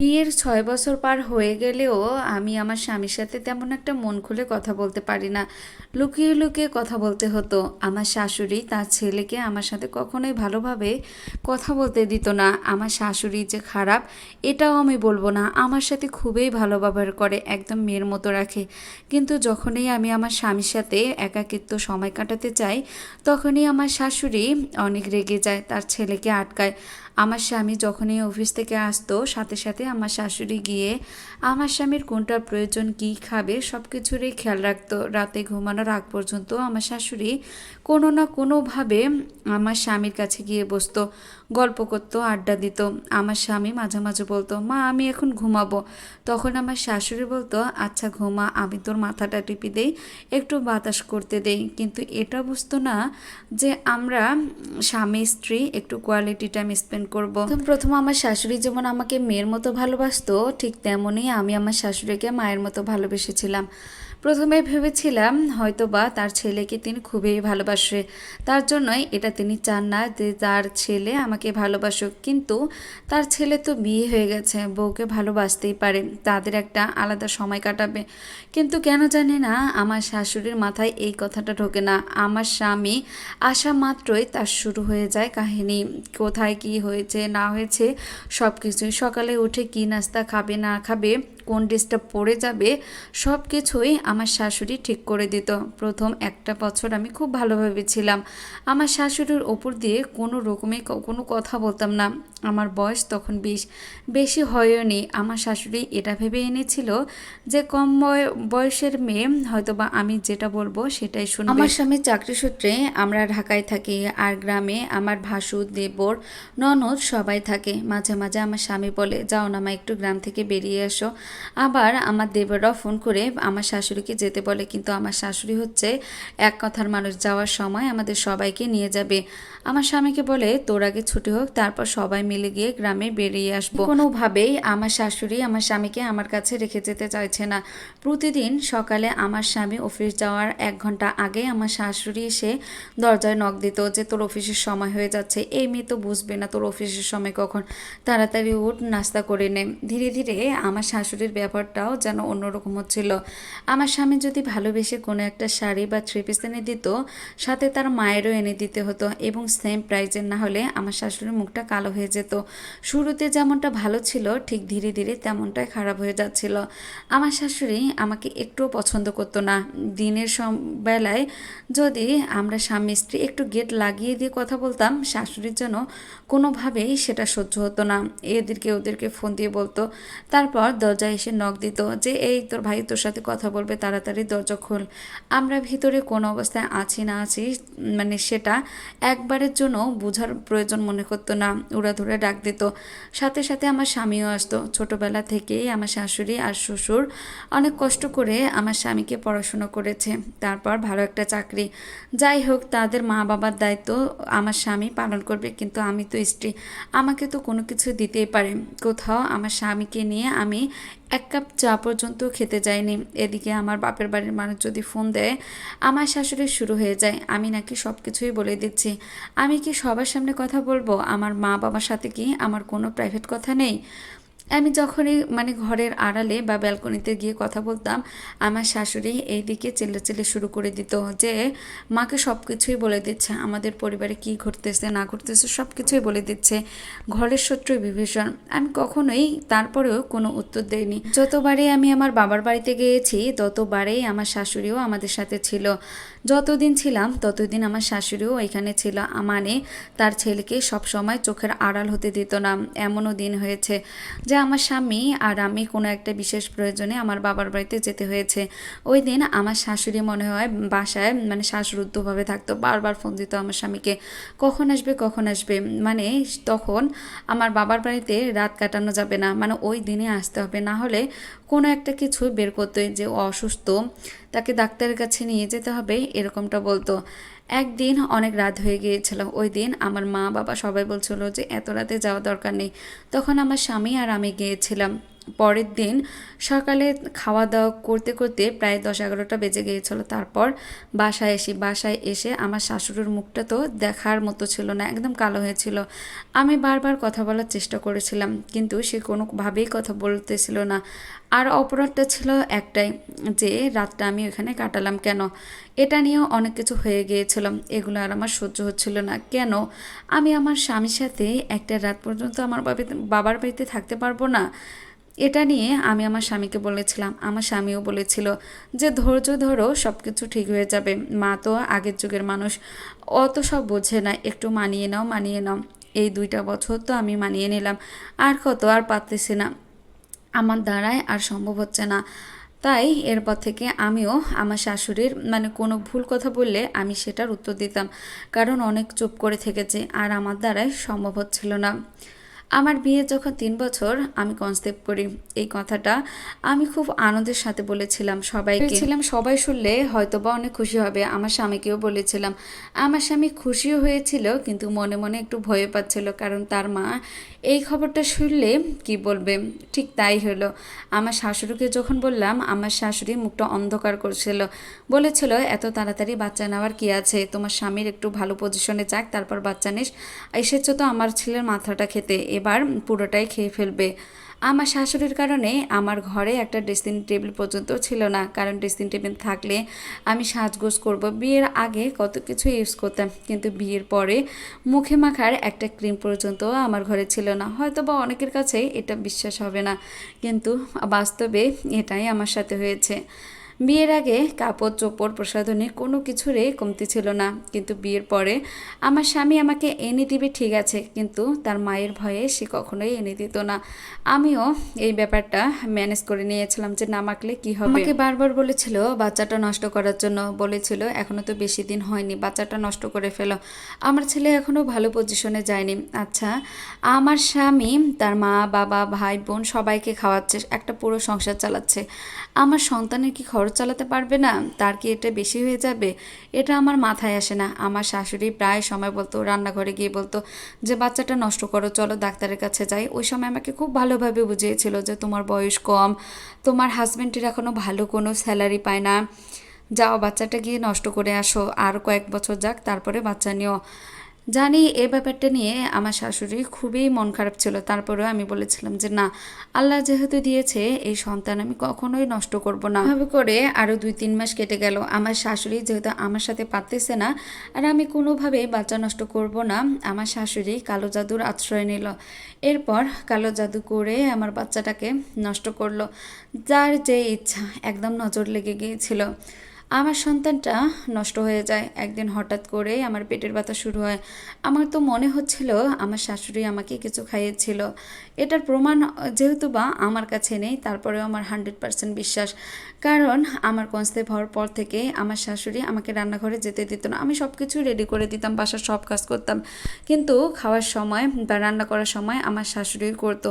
বিয়ের ছয় বছর পার হয়ে গেলেও আমি আমার স্বামীর সাথে তেমন একটা মন খুলে কথা বলতে পারি না। লুকিয়ে লুকিয়ে কথা বলতে হতো। আমার শাশুড়ি তার ছেলেকে আমার সাথে কখনোই ভালোভাবে কথা বলতে দিত না। আমার শাশুড়ি যে খারাপ, এটাও আমি বলব না। আমার সাথে খুবই ভালো ব্যবহার করে, একদম মেয়ের মতো রাখে। কিন্তু যখনই আমি আমার স্বামীর সাথে একাকিত্ব সময় কাটাতে চাই, তখনই আমার শাশুড়ি অনেক রেগে যায়, তার ছেলেকে আটকায়। আমার স্বামী যখনই অফিস থেকে আসতো, সাথে সাথে আমার শাশুড়ি গিয়ে, আমার স্বামীর কোনটা প্রয়োজন, কী খাবে? সব কিছুরই খেয়াল রাখতো। রাতে ঘুমানোর আগ পর্যন্ত আমার শাশুড়ি কোনো না কোনোভাবে আমার স্বামীর কাছে গিয়ে বসতো, গল্প করতো, আড্ডা দিত। আমার স্বামী মাঝে মাঝে বলতো, মা, আমি এখন ঘুমাবো। তখন আমার শাশুড়ি বলতো আচ্ছা ঘুমা, আমি তোর মাথাটা টিপি দেই, একটু বাতাস করতে দেই। কিন্তু এটা বুঝতো না যে আমরা স্বামী স্ত্রী একটু কোয়ালিটি টাইম স্পেন্ড করব। প্রথম প্রথম আমার শাশুড়ি যেমন আমাকে মেয়ের মতো ভালোবাসতো, ঠিক তেমনই আমি আমার শাশুড়িকে মায়ের মতো ভালোবেসেছিলাম। প্রথমে ভেবেছিলাম হয়তো বা তার ছেলেকে তিনি খুবই ভালোবাসে। তার জন্যই এটা তিনি চান না যে তার ছেলে আমাকে ভালোবাসুক। কিন্তু তার ছেলে তো বিয়ে হয়ে গেছে, বউকে ভালোবাসতেই পারে, তাদের একটা আলাদা সময় কাটাবে। কিন্তু কেন জানি না, আমার শাশুড়ির মাথায় এই কথাটা ঢোকে না। আমার স্বামী আসা মাত্রই তার শুরু হয়ে যায় কাহিনী। কোথায় কি হয়েছে, না হয়েছে সব কিছুই সকালে উঠে কি নাস্তা খাবে, না খাবে কোন ড্রেসটা পরে যাবে সব কিছুই আমার শাশুড়ি ঠিক করে দিত। প্রথম একটা বছর আমি খুব ভালোভাবে ছিলাম। আমার শাশুড়ির ওপর দিয়ে কোনো রকমে কোনো কথা বলতাম না। আমার বয়স তখন বিশ, বেশি হয়নি আমার শাশুড়ি এটা ভেবে এনেছিল যে কম বয়- বয়সের মেয়ে হয়তো বা আমি যেটা বলব সেটাই শুনবে। আমার স্বামীর চাকরি সূত্রে আমরা ঢাকায় থাকি আর গ্রামে আমার ভাসু, দেবর, ননদ সবাই থাকে। মাঝে মাঝে আমার স্বামী বলে, যাও না মা, একটু গ্রাম থেকে বেরিয়ে এসো। আবার আমার দেবররাও ফোন করে আমার শাশুড়িকে যেতে বলে, কিন্তু আমার শাশুড়ি হচ্ছে এক কথার মানুষ, যাওয়ার সময় আমাদের সবাইকে নিয়ে যাবে। আমার স্বামীকে বলে, তোর আগে ছুটি হোক, তারপর সবাই মিলে গিয়ে গ্রামে বেরিয়ে আসব। কোনোভাবেই আমার শাশুড়ি আমার স্বামীকে আমার কাছে রেখে যেতে চাইছে না। প্রতিদিন সকালে আমার স্বামী অফিস যাওয়ার এক ঘণ্টা আগে আমার শাশুড়ি এসে দরজায় নখ দিত যে, তোর অফিসের সময় হয়ে যাচ্ছে। এই মেয়ে তো বুঝবে না, তোর অফিসের সময় কখন? তাড়াতাড়ি উঠ, নাস্তা করে নে। ধীরে ধীরে আমার শাশুড়ির ব্যাপারটাও যেন অন্যরকম হচ্ছিল। আমার স্বামী যদি ভালোবেসে কোনো একটা শাড়ি বা থ্রি পিস এনে দিত, সাথে তার মায়েরও এনে দিতে হতো এবং সেম প্রাইজের না হলে আমার শাশুড়ির মুখটা কালো হয়ে যেত। শুরুতে যেমনটা ভালো ছিল, ঠিক ধীরে ধীরে তেমনটাই খারাপ হয়ে যাচ্ছিল। আমার শাশুড়ি আমাকে একটুও পছন্দ করতো না। দিনের বেলায় যদি আমরা স্বামী স্ত্রী একটু গেট লাগিয়ে দিয়ে কথা বলতাম, শাশুড়ির জন্য কোনোভাবেই সেটা সহ্য হতো না। এদেরকে ওদেরকে ফোন দিয়ে বলতো। তারপর দরজায় এসে নখ দিত যে, এই তোর ভাই তোর সাথে কথা বলবে তাড়াতাড়ি, দরজা খোল। আমরা ভিতরে কোন অবস্থায় আছি না আছি মানে সেটা একবারের জন্য বোঝার প্রয়োজন মনে করতো না। উড়া ধরে ডাক দিত। সাথে সাথে আমার স্বামীও আসতো। ছোটোবেলা থেকেই আমার শাশুড়ি আর শ্বশুর অনেক কষ্ট করে আমার স্বামীকে পড়াশুনো করেছে। তারপর ভালো একটা চাকরি। যাই হোক, তাদের মা বাবার দায়িত্ব আমার স্বামী পালন করবে, কিন্তু আমি তো স্ত্রী। আমাকে তো কোনো কিছু দিতেই পারে। কোথাও আমার স্বামীকে নিয়ে আমি এক কাপ চা পর্যন্ত খেতে যায়নি এদিকে আমার বাপের বাড়ির মানুষ যদি ফোন দেয়, আমার শাশুড়ি শুরু হয়ে যায়। আমি নাকি সব কিছুই বলে দিচ্ছি। আমি কি সবার সামনে কথা বলব? আমার মা বাবার সাথে কি আমার কোনো প্রাইভেট কথা নেই? আমি যখনই মানে ঘরের আড়ালে বা ব্যালকনিতে গিয়ে কথা বলতাম, আমার শাশুড়ি এই দিকে চেল্লাচেল্লি শুরু করে দিত যে, মাকে সব কিছুই বলে দিচ্ছে, আমাদের পরিবারে কি ঘটতেছে, না ঘটতেছে সব কিছুই বলে দিচ্ছে, ঘরের শত্রু বিভীষণ। আমি কখনোই তারপরেও কোনো উত্তর দেইনি। যতবারই আমি আমার বাবার বাড়িতে গিয়েছি, ততবারেই আমার শাশুড়িও আমাদের সাথে ছিল। যতদিন ছিলাম, ততদিন আমার শাশুড়িও এখানে ছিল। মানে তার ছেলেকে সব সময় চোখের আড়াল হতে দিত না। এমনও দিন হয়েছে। যে আমার স্বামী আর আমি কোনো একটা বিশেষ প্রয়োজনে আমার বাবার বাড়িতে যেতে হয়েছে। ওই দিন আমার শাশুড়ি মনে হয় বাসায় মানে শ্বাসরুদ্ধভাবে থাকতো, বারবার ফোন দিত আমার স্বামীকে, কখন আসবে কখন আসবে? মানে তখন আমার বাবার বাড়িতে রাত কাটানো যাবে না মানে ওই দিনে আসতে হবে। না হলে কোনো একটা কিছু বের করতে যে অসুস্থ, তাকে ডাক্তারের কাছে নিয়ে যেতে হবে, এরকমটা বলতো। একদিন অনেক রাত হয়ে গিয়েছিল। ওই দিন আমার মা বাবা সবাই বলছিল যে, এত রাতে যাওয়া দরকার নেই। তখন আমার স্বামী আর আমি গিয়েছিলাম। পরের দিন সকালে খাওয়া দাওয়া করতে করতে প্রায় দশ এগারোটা বেজে গিয়েছিল। তারপর বাসায় এসে বাসায় এসে আমার শাশুড়ির মুখটা তো দেখার মতো ছিল না, একদম কালো হয়েছিল। আমি বারবার কথা বলার চেষ্টা করেছিলাম, কিন্তু সে কোনোভাবেই কথা বলতেছিল না। আর অপরাধটা ছিল একটাই, যে রাতটা আমি ওখানে কাটালাম কেন? এটা নিয়েও অনেক কিছু হয়ে গিয়েছিলাম এগুলো আর আমার সহ্য হচ্ছিল না। কেন? আমি আমার স্বামীর সাথে একটা রাত পর্যন্ত আমার বাবার বাড়িতে থাকতে পারব না। এটা নিয়ে আমি আমার স্বামীকে বলেছিলাম। আমার স্বামীও বলেছিল যে, ধৈর্য ধরো সব কিছু ঠিক হয়ে যাবে। মা তো আগের যুগের মানুষ। অত সব বোঝে না। একটু মানিয়ে নাও মানিয়ে নাও। এই দুইটা বছর তো আমি মানিয়ে নিলাম। আর কত আর পারতেছি না। আমার দ্বারায় আর সম্ভব হচ্ছে না। তাই এরপর থেকে আমিও আমার শাশুড়ির মানে কোনো ভুল কথা বললে আমি সেটার উত্তর দিতাম। কারণ অনেক চুপ করে থেকেছে। আর আমার দ্বারাই সম্ভব হচ্ছিল না। আমার বিয়ে যখন তিন বছর, আমি কনসেপ্ট করি। এই কথাটা আমি খুব আনন্দের সাথে বলেছিলাম সবাইকে। ছিলাম সবাই শুনলে হয়তো বা অনেক খুশি হবে। আমার স্বামীকেও বলেছিলাম। আমার স্বামী খুশিও হয়েছিল, কিন্তু মনে মনে একটু ভয় পাচ্ছিল, কারণ তার মা এই খবরটা শুনলে কি বলবে? ঠিক তাই হলো। আমার শাশুড়িকে যখন বললাম, আমার শাশুড়ি মুখটা অন্ধকার করছিল। বলেছিল, এত তাড়াতাড়ি বাচ্চা নেওয়ার কি আছে? তোমার স্বামীর একটু ভালো পজিশনে যাক, তারপর বাচ্চা নিস। এসেছ তো আমার ছেলের মাথাটা খেতে। এবার পুরোটাই খেয়ে ফেলবে। আমার শাশুড়ির কারণে আমার ঘরে একটা ড্রেসিং টেবিল পর্যন্ত ছিল না। কারণ ড্রেসিং টেবিল থাকলে আমি সাজগোজ করব। বিয়ের আগে কত কিছু ইউজ করতাম। কিন্তু বিয়ের পরে মুখে মাখার একটা ক্রিম পর্যন্ত আমার ঘরে ছিল না। হয়তো বা অনেকের কাছে এটা বিশ্বাস হবে না। কিন্তু বাস্তবে এটাই আমার সাথে হয়েছে। বিয়ের আগে কাপড় চোপড় প্রসাধনে কোনো কিছুরই কমতি ছিল না। কিন্তু বিয়ের পরে আমার স্বামী আমাকে এনে দিবে ঠিক আছে, কিন্তু তার মায়ের ভয়ে সে কখনোই এনে দিত না। আমিও এই ব্যাপারটা ম্যানেজ করে নিয়েছিলাম যে না মাখলে কি হবে। আমাকে বারবার বলেছিল, বাচ্চাটা নষ্ট করার জন্য। বলেছিল এখনও তো বেশি দিন হয়নি, বাচ্চাটা নষ্ট করে ফেলো। আমার ছেলে এখনও ভালো পজিশনে যায়নি। আচ্ছা আমার স্বামী, তার মা, বাবা, ভাই, বোন সবাইকে খাওয়াচ্ছে, একটা পুরো সংসার চালাচ্ছে। আমার সন্তানের কি খরচ চালাতে পারবে না, তার কি এটা বেশি হয়ে যাবে? এটা আমার মাথায় আসে না। আমার শাশুড়ি প্রায় সময় বলতো, রান্নাঘরে গিয়ে বলতো যে, বাচ্চাটা নষ্ট করো, চলো ডাক্তারের কাছে যাই। ওই সময় আমাকে খুব ভালোভাবে বুঝিয়েছিল যে, তোমার বয়স কম, তোমার হাজব্যান্ডের এখনও ভালো কোনো স্যালারি পায় না। যাও বাচ্চাটা গিয়ে নষ্ট করে আসো, আর কয়েক বছর যাক, তারপরে বাচ্চা নিও। জানি এ ব্যাপারটা নিয়ে আমার শাশুড়ি খুবই মন খারাপ ছিল। তারপরেও আমি বলেছিলাম যে, না, আল্লাহ যেহেতু দিয়েছে, এই সন্তান আমি কখনোই নষ্ট করব না। ভাবে করে আরও দুই তিন মাস কেটে গেল। আমার শাশুড়ি যেহেতু আমার সাথে পারতেছে না, আর আমি কোনোভাবে বাচ্চা নষ্ট করব না, আমার শাশুড়ি কালো জাদুর আশ্রয় নিল। এরপর কালো জাদু করে আমার বাচ্চাটাকে নষ্ট করল, যার যে ইচ্ছা একদম নজর লেগে গিয়েছিল। আমার সন্তানটা নষ্ট হয়ে যায়। একদিন হঠাৎ করে আমার পেটের ব্যথা শুরু হয়। আমার তো মনে হচ্ছিল আমার শাশুড়ি আমাকে কিছু খাইয়েছিল। এটার প্রমাণ যেহেতু বা আমার কাছে নেই, তারপরেও আমার হান্ড্রেড পার্সেন্ট বিশ্বাস। কারণ আমার কনসেপ্ট হওয়ার পর থেকে আমার শাশুড়ি আমাকে রান্নাঘরে যেতে দিত না। আমি সব কিছু রেডি করে দিতাম, বাসার সব কাজ করতাম। কিন্তু খাওয়ার সময় বা রান্না করার সময় আমার শাশুড়ি করতো।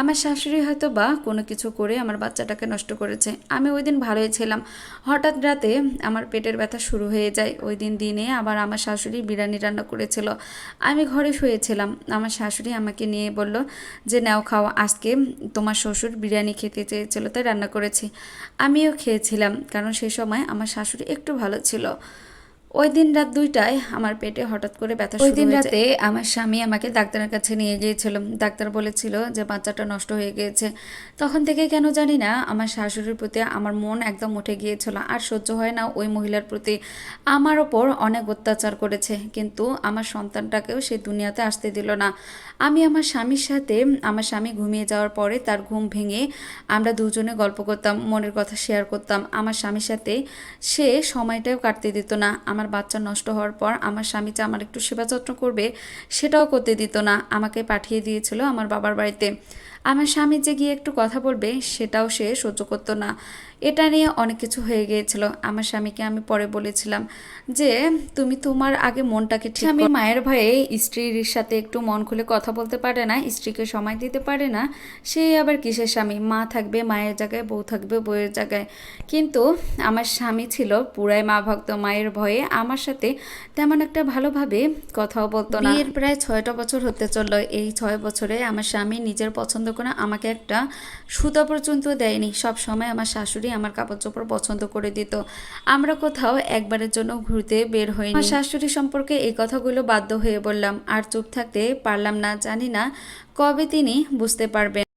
আমার শাশুড়ি হয়তো বা কোনো কিছু করে আমার বাচ্চাটাকে নষ্ট করেছে। আমি ওই দিন ভালোই ছিলাম। হঠাৎ রাতে আমার পেটের ব্যথা শুরু হয়ে যায়। ওই দিন দিনে আবার আমার শাশুড়ি বিরিয়ানি রান্না করেছিল। আমি ঘরে শুয়েছিলাম। আমার শাশুড়ি আমাকে নিয়ে বলল যে, নাও খাও, আজকে তোমার শ্বশুর বিরিয়ানি খেতে চেয়েছিল, তাই রান্না করেছি। আমিও খেয়েছিলাম, কারণ সেই সময় আমার শাশুড়ি একটু ভালো ছিল। ওই দিন রাত দুইটায় আমার পেটে হঠাৎ করে ব্যথা ওই দিন রাতে আমার স্বামী আমাকে ডাক্তারের কাছে নিয়ে গিয়েছিল। ডাক্তার বলেছিল যে বাচ্চাটা নষ্ট হয়ে গিয়েছে। তখন থেকে কেন জানি না আমার শাশুড়ির প্রতি আমার মন একদম উঠে গিয়েছিল। আর সহ্য হয় না ওই মহিলার প্রতি। আমার ওপর অনেক অত্যাচার করেছে। কিন্তু আমার সন্তানটাকেও সে দুনিয়াতে আসতে দিল না। আমি আমার স্বামীর সাথে আমার স্বামী ঘুমিয়ে যাওয়ার পরে তার ঘুম ভেঙে আমরা দুজনে গল্প করতাম মনের কথা শেয়ার করতাম। আমার স্বামীর সাথে সে সময়টাও কাটতে দিত না। আমার বাচ্চা নষ্ট হওয়ার পর আমার স্বামী যে আমার একটু সেবা যত্ন করবে, সেটাও করতে দিত না। আমাকে পাঠিয়ে দিয়েছিল আমার বাবার বাড়িতে। আমার স্বামী যে গিয়ে একটু কথা বলবে সেটাও সে সহ্য করতো না। এটা নিয়ে অনেক কিছু হয়ে গিয়েছিল। আমার স্বামীকে আমি পরে বলেছিলাম যে তুমি তোমার আগে মনটাকে ঠিক আমি মায়ের ভয়ে স্ত্রীর সাথে একটু মন খুলে কথা বলতে পারে না স্ত্রীকে সময় দিতে পারে না। সে আবার কিসের স্বামী? মা থাকবে মায়ের জায়গায় বউ থাকবে বউয়ের জায়গায়। কিন্তু আমার স্বামী ছিল পুরাই মা ভক্ত। মায়ের ভয়ে আমার সাথে তেমন একটা ভালোভাবে কথাও বলতো না। প্রায় ছয়টা বছর হতে চলল। এই ছয় বছরে আমার স্বামী নিজের পছন্দ করে আমাকে একটা সুতা পর্যন্ত দেয়নি। সব সময় আমার শাশুড়ি আমার কাপড় চোপড় পছন্দ করে দিত। আমরা কোথাও একবারের জন্য ঘুরতে বের হইনি। আমার শাশুড়ি সম্পর্কে এই কথাগুলো বাধ্য হয়ে বললাম, আর চুপ থাকতে পারলাম না, জানি না কবে তিনি বুঝতে পারবেন।